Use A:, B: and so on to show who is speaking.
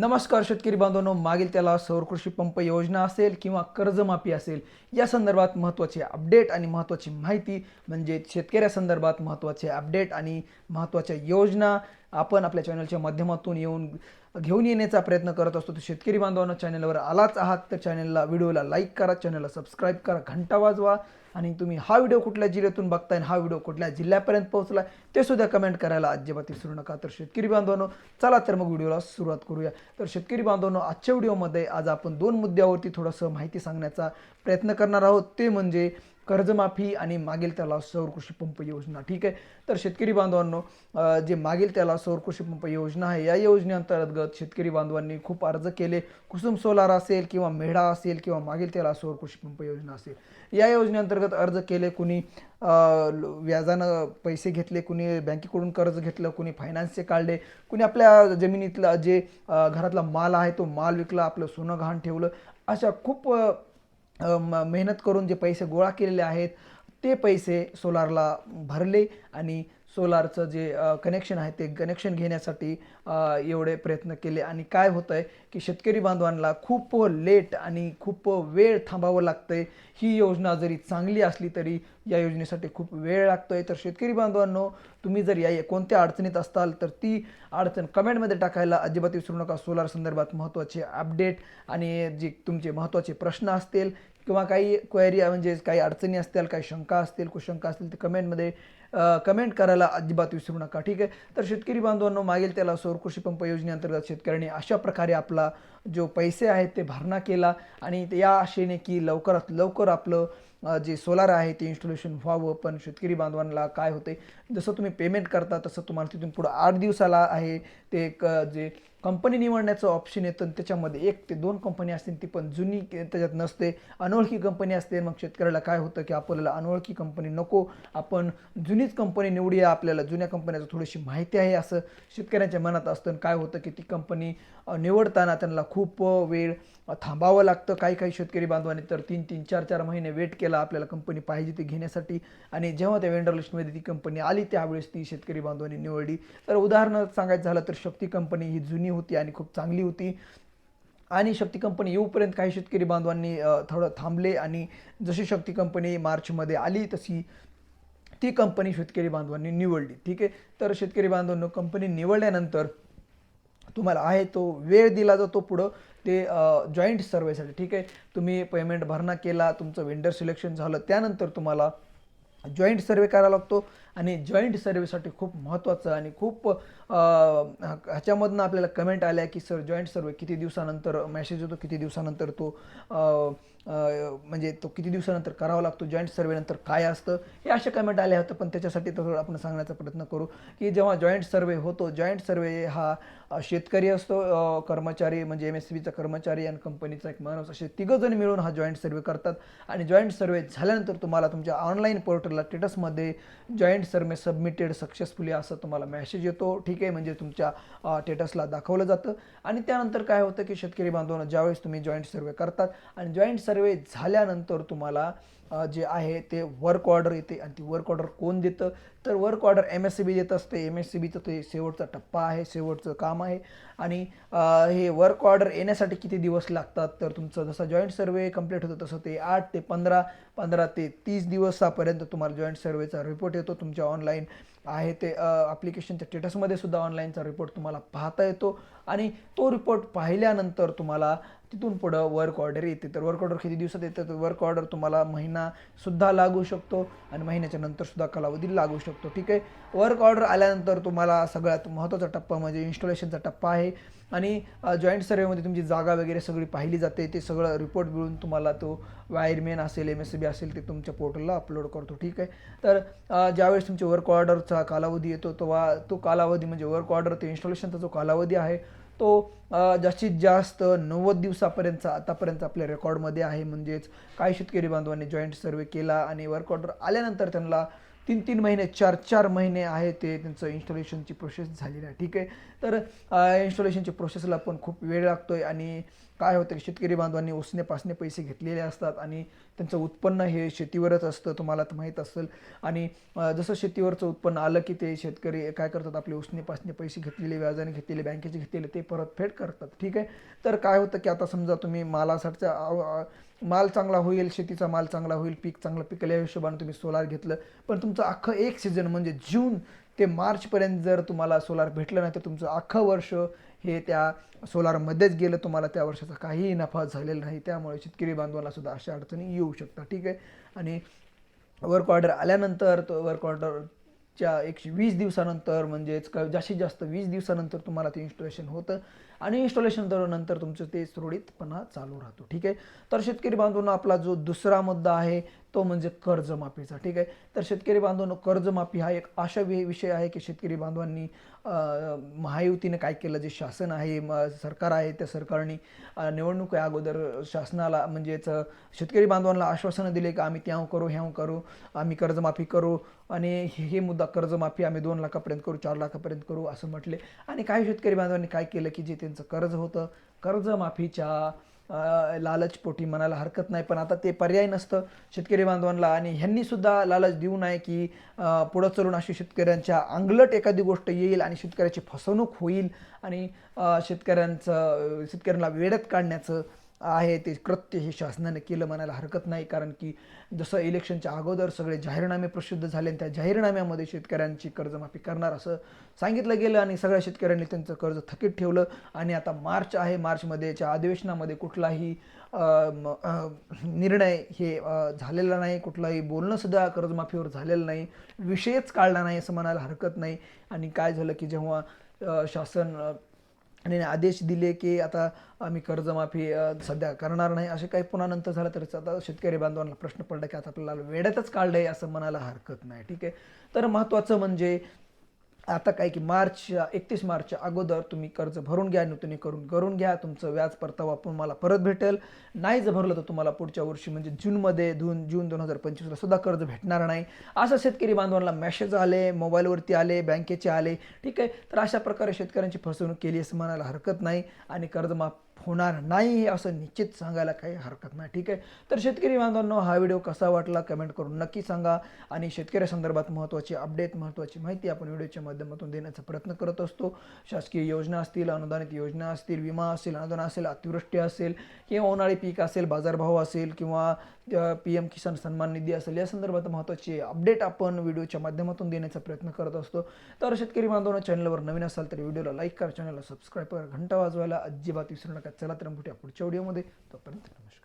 A: नमस्कार शेतकरी बांधवांनो मागील त्याला सौर कृषी पंप योजना असेल किंवा कर्जमाफी असेल या संदर्भात महत्त्वाचे अपडेट आणि महत्त्वाची माहिती म्हणजे शेतकऱ्यासंदर्भात महत्त्वाचे अपडेट आणि महत्त्वाच्या योजना आपण आपल्या चॅनलच्या माध्यमातून येऊन घेऊन येण्याचा प्रयत्न करत असतो. तर शेतकरी बांधवांना चॅनलवर आलाच आहात तर चॅनलला व्हिडिओला लाईक करा चॅनलला सबस्क्राईब करा घंटा वाजवा. आणि तुम्ही हा व्हिडिओ कुठल्या जिल्ह्यातून बघताय हा व्हिडिओ कुठल्या जिल्ह्यापर्यंत पोहोचला ते सुद्धा कमेंट करायला अजिबात विसरू नका. तर शेतकरी बांधवांनो चला तर मग व्हिडिओला सुरुवात करूया. तर शेतकरी बांधवांनो आजच्या व्हिडिओमध्ये आज आपण दोन मुद्द्यावरती थोडंसं माहिती सांगण्याचा प्रयत्न करणार आहोत. ते म्हणजे कर्जमाफी आणि मागील त्याला सौर कृषी पंप योजना ठीक आहे? तर शेतकरी बांधवांनो जे मागील त्याला सौर कृषी पंप योजना आहे या योजनेअंतर्गत शेतकरी बांधवांनी खूप अर्ज केले. कुसुम सोलार असेल किंवा मेढा असेल किंवा मागील त्याला सौर कृषी पंप योजना असेल या योजनेअंतर्गत अर्ज केले. कुणी व्याजानं पैसे घेतले कुणी बँकेकडून कर्ज घेतलं कुणी फायनान्सचे काढले कुणी आपल्या जमिनीतला जे घरातला माल आहे तो माल विकला आपलं सोनं गहाण ठेवलं अशा खूप मेहनत करून जे पैसे गोळा केलेले आहेत ते पैसे सोलारला भरले आणि सोलारचं जे कनेक्शन आहे ते कनेक्शन घेण्यासाठी एवढे प्रयत्न केले. आणि काय होतं आहे की शेतकरी बांधवांना खूप लेट आणि खूप वेळ थांबावं लागतं आहे ही योजना जरी चांगली असली तरी या योजनेसाठी खूप वेळ लागतो आहे तर शेतकरी बांधवांनो तुम्ही जर या कोणत्या अडचणीत असताल तर ती अडचण कमेंटमध्ये टाकायला अजिबात विसरू नका. सोलार संदर्भात महत्त्वाचे अपडेट आणि जे तुमचे महत्त्वाचे प्रश्न असतील किंवा काही क्वेरी म्हणजे काही अडचणी असतील काही शंका असतील कुशंका असतील ते कमेंटमध्ये कमेंट करायला अजिबात विसरू नका. ठीक आहे? तर शेतकरी बांधवांनो मागील त्याला सौर कृषी पंप योजनेअंतर्गत शेतकऱ्यांनी अशा प्रकारे आपला जो पैसे आहेत ते भरणा केला आणि या आशेने की लवकरात लवकर आपलं जे सोलार आहे ते इन्स्टॉलेशन व्हावं. पण शेतकरी बांधवांना काय होते जसं तुम्ही पेमेंट करता तसं तुम्हाला तिथून पुढं आठ दिवसाला आहे ते एक जे कंपनी निवडण्याचं ऑप्शन येतं आणि त्याच्यामध्ये एक ते दोन कंपनी असतील ती पण जुनी त्याच्यात नसते. अनोळखी कंपनी असते. मग शेतकऱ्याला काय होतं की आपल्याला अनोळखी कंपनी नको. आपण जुनीच कंपनी निवडूया आपल्याला. जुन्या कंपन्याचं थोडीशी माहिती आहे असं शेतकऱ्यांच्या मनात असतं. आणि काय होतं की ती कंपनी निवडताना त्यांना खूप वेळ थांबावं लागतं. काही काही शेतकरी बांधवांनी तर तीन तीन चार चार महिने वेट केला आपल्याला कंपनी पाहिजे ती घेण्यासाठी. आणि जेव्हा त्या वेंडर लिस्टमध्ये ती कंपनी आली त्यावेळेस ती शेतकरी बांधवांनी निवडली. तर उदाहरणार्थ सांगायचं झालं तर शक्ती कंपनी ही जुनी होती आणि खूप चांगली होती. आणि शक्ती कंपनी येऊपर्यंत काही शेतकरी बांधवांनी थोडं थांबले आणि जशी शक्ती कंपनी मार्चमध्ये आली तशी ती कंपनी शेतकरी बांधवांनी निवडली. ठीक आहे? तर शेतकरी बांधवांनो कंपनी निवडल्यानंतर तुम्हाला आहे तो वेळ दिला जातो पुढं. ते जॉईंट सर्वेसाठी ठीक आहे? तुम्ही पेमेंट भरणा केला तुमचं वेंडर सिलेक्शन झालं त्यानंतर तुम्हाला जॉईंट सर्वे करावा लागतो. आणि जॉईंट सर्वेसाठी खूप महत्त्वाचं आणि खूप ह्याच्यामधनं आपल्याला कमेंट आल्या की सर जॉईंट सर्वे किती दिवसानंतर मेसेज येतो किती दिवसानंतर तो म्हणजे तो किती दिवसानंतर करावा लागतो जॉईंट सर्वेनंतर काय असतं? हे असे कमेंट आल्या होतं पण त्याच्यासाठी थोडं आपण सांगण्याचा प्रयत्न करू की जेव्हा जॉईंट सर्वे होतो जॉईंट सर्वे हा शेतकरी असतो कर्मचारी म्हणजे एम एस सी बीचा कर्मचारी आणि कंपनीचा एक माणूस असे तिघंजण मिळून हा जॉईंट सर्वे करतात. आणि जॉईंट सर्वे झाल्यानंतर तुम्हाला तुमच्या ऑनलाईन पोर्टलला स्टेटसमध्ये जॉईंट सर मी सबमिटेड सक्सेसफुली असं तुम्हाला मेसेज येतो. ठीक आहे म्हणजे तुमच्या स्टेटसला दाखवलं जातं. आणि त्यानंतर काय होतं की शेतकरी बांधवांना ज्यावेळेस तुम्ही जॉईंट सर्वे करतात आणि जॉईंट सर्वे झाल्यानंतर तुम्हाला जे आहे ते वर्क ऑर्डर येते आणि ती वर्क ऑर्डर कोण देतं? तर work order M S C B देत असते. एम एस सी बीचं ते शेवटचा टप्पा आहे शेवटचं काम आहे. आणि हे वर्क ऑर्डर येण्यासाठी किती दिवस लागतात? तर तुमचं जसं जॉईंट सर्वे कंप्लीट होतं तसं ते आठ ते पंधरा पंधरा ते तीस दिवसापर्यंत तुम्हाला जॉईंट सर्वेचा रिपोर्ट येतो. तुमच्या ऑनलाईन आहे ते ॲप्लिकेशनच्या स्टेटसमध्ये सुद्धा ऑनलाईनचा रिपोर्ट तुम्हाला पाहता येतो. आणि तो रिपोर्ट पाहिल्यानंतर तुम्हाला तिथून पुढं वर्क ऑर्डर येते. तर वर्क ऑर्डर किती दिवसात येतं? तर वर्क ऑर्डर तुम्हाला महिनासुद्धा लागू शकतो आणि महिन्याच्या नंतरसुद्धा कालावधी लागू शकतो. ठीक आहे? वर्क ऑर्डर आल्यानंतर तुम्हाला सगळ्यात महत्त्वाचा टप्पा म्हणजे इन्स्टॉलेशनचा टप्पा आहे. आणि जॉईंट सर्वेमध्ये तुमची जागा वगैरे सगळी पाहिली जाते. ते सगळं रिपोर्ट मिळून तुम्हाला तो वायरमॅन असेल एम एस बी असेल ते तुमच्या पोर्टलला अपलोड करतो. ठीक आहे? तर ज्यावेळेस तुमचे वर्क ऑर्डरचा कालावधी येतो तेव्हा तो कालावधी म्हणजे वर्क ऑर्डर ते इन्स्टॉलेशनचा जो कालावधी आहे तो जास्तीत जास्त नव्वद दिवसापर्यंतचा आतापर्यंत आपल्या रेकॉर्डमध्ये आहे. म्हणजेच काही शेतकरी बांधवांनी जॉईंट सर्वे केला आणि वर्क ऑर्डर आल्यानंतर त्यांना तीन तीन महिने चार चार महिने आहे ते त्यांचं इन्स्टॉलेशनची प्रोसेस झालेली आहे. ठीक आहे? तर इन्स्टॉलेशनची प्रोसेसला पण खूप वेळ लागतो आहे आणि काय होतं की शेतकरी बांधवांनी उसने पासने पैसे घेतलेले असतात आणि त्यांचं उत्पन्न हे शेतीवरच असतं तुम्हाला तर माहीत असेल. आणि जसं शेतीवरचं उत्पन्न आलं की ते शेतकरी काय करतात? आपले उसने पासने पैसे घेतलेले व्याजाने घेतलेले बँकेचे घेतलेले ते परतफेड करतात. ठीक आहे? तर काय होतं की आता समजा तुम्ही मालासाठीचा माल चांगला होईल शेतीचा माल चांगला होईल पीक चांगलं पिकल्या या हिशोबाने तुम्ही सोलार घेतलं. पण तुमचं अख्खं एक सीझन म्हणजे जून ते मार्चपर्यंत जर तुम्हाला सोलार भेटलं नाही तर तुमचं अख्खं वर्ष हे त्या सोलारमध्येच गेलं. तुम्हाला त्या वर्षाचा काहीही नफा झालेला नाही. त्यामुळे शेतकरी बांधवांना सुद्धा अशा अडचणी येऊ शकतात. ठीक आहे? आणि वर्क ऑर्डर आल्यानंतर तो वर्क ऑर्डरच्या एकशे वीस दिवसानंतर म्हणजेच क जास्तीत जास्त वीस दिवसानंतर तुम्हाला ते इन्स्टॉलेशन होतं. आणि इन्स्टॉलेशन नंतर तुमचं ते सुरळीतपणा चालू राहतो. ठीक आहे? तर शेतकरी बांधवांना आपला जो दुसरा मुद्दा आहे तो म्हणजे कर्जमाफीचा. ठीक आहे? तर शेतकरी बांधवांनो कर्जमाफी हा एक अशा वि विषय आहे की शेतकरी बांधवांनी महायुतीने काय केलं जे शासन आहे म सरकार आहे त्या सरकारने अं, निवडणूक अगोदर शासनाला म्हणजेच शेतकरी बांधवांना आश्वासनं दिले की आम्ही त्या करू ह्या करू आम्ही कर्जमाफी करू आणि हे हे मुद्दा कर्जमाफी आम्ही दोन लाखापर्यंत करू चार लाखापर्यंत करू असं म्हटले. आणि काही शेतकरी बांधवांनी काय केलं की जे ते त्यांचं कर्ज होतं. कर्जमाफीच्या लालचपोटी म्हणायला हरकत नाही. पण आता ते पर्याय नसतं शेतकरी बांधवांना आणि ह्यांनीसुद्धा लालच देऊ नये की पुढं चलून अशी शेतकऱ्यांच्या अंगलट एखादी गोष्ट येईल आणि शेतकऱ्याची फसवणूक होईल आणि शेतकऱ्यांचं शेतकऱ्यांना वेळेत काढण्याचं आहे ते कृत्य हे शासनाने केलं म्हणायला हरकत नाही कारण की जसं इलेक्शनच्या अगोदर सगळे जाहीरनामे प्रसिद्ध झाले आणि त्या जाहीरनाम्यामध्ये शेतकऱ्यांची कर्जमाफी करणार असं सांगितलं गेलं आणि सगळ्या शेतकऱ्यांनी त्यांचं कर्ज थकीत ठेवलं. आणि आता मार्च आहे मार्चमध्येच्या अधिवेशनामध्ये कुठलाही निर्णय हे झालेला नाही. कुठलाही बोलणंसुद्धा कर्जमाफीवर झालेलं नाही. विषयच काढला नाही असं म्हणायला हरकत नाही. आणि काय झालं की जेव्हा शासन आणि आदेश दिले की आता आम्ही कर्जमाफी सध्या करणार नाही. असे काही पुन्हा नंतर झालं तर आता शेतकरी बांधवांना प्रश्न पडला की आता आपल्याला वेड्यातच काढलं आहे असं म्हणायला हरकत नाही. ठीक आहे? तर महत्त्वाचं म्हणजे आता काय की मार्च एकतीस मार्चच्या अगोदर तुम्ही कर्ज भरून घ्या नूतनीकरण करून घ्या तुमचं व्याज परतावा तुम्हाला परत भेटेल. नाही जर भरलं तर तुम्हाला पुढच्या वर्षी म्हणजे जूनमध्ये दोन जून दोन हजार पंचवीसला सुद्धा कर्ज भेटणार नाही. असं शेतकरी बांधवांना मेसेज आले मोबाईलवरती आले बँकेचे आले ठीक आहे? तर अशा प्रकारे शेतकऱ्यांची फसवणूक केली असं म्हणायला हरकत नाही आणि कर्जमाफ होणार नाही असं निश्चित सांगायला काही हरकत नाही. ठीक आहे? तर शेतकरी बांधवांनो हा व्हिडिओ कसा वाटला कमेंट करून नक्की सांगा. आणि शेतकऱ्यासंदर्भात महत्त्वाची अपडेट महत्त्वाची माहिती आपण व्हिडिओच्या माध्यमातून देण्याचा प्रयत्न करत असतो. शासकीय योजना असतील अनुदानित योजना असतील विमा असेल अनुदान असेल अतिवृष्टी असेल किंवा उन्हाळी पीक असेल बाजारभाव असेल किंवा पी एम किसान सन्मान निधी असेल या संदर्भात महत्त्वाची अपडेट आपण व्हिडिओच्या माध्यमातून देण्याचा प्रयत्न करत असतो. तर शेतकरी बांधवांना चॅनलवर नवीन असाल तर व्हिडिओला लाईक करा चॅनलला सबस्क्राईब करा. घंटा वाजवायला अजिबात विसरू नका. चला तर भेटूया पुढच्या व्हिडिओमध्ये तोपर्यंत नमस्कार.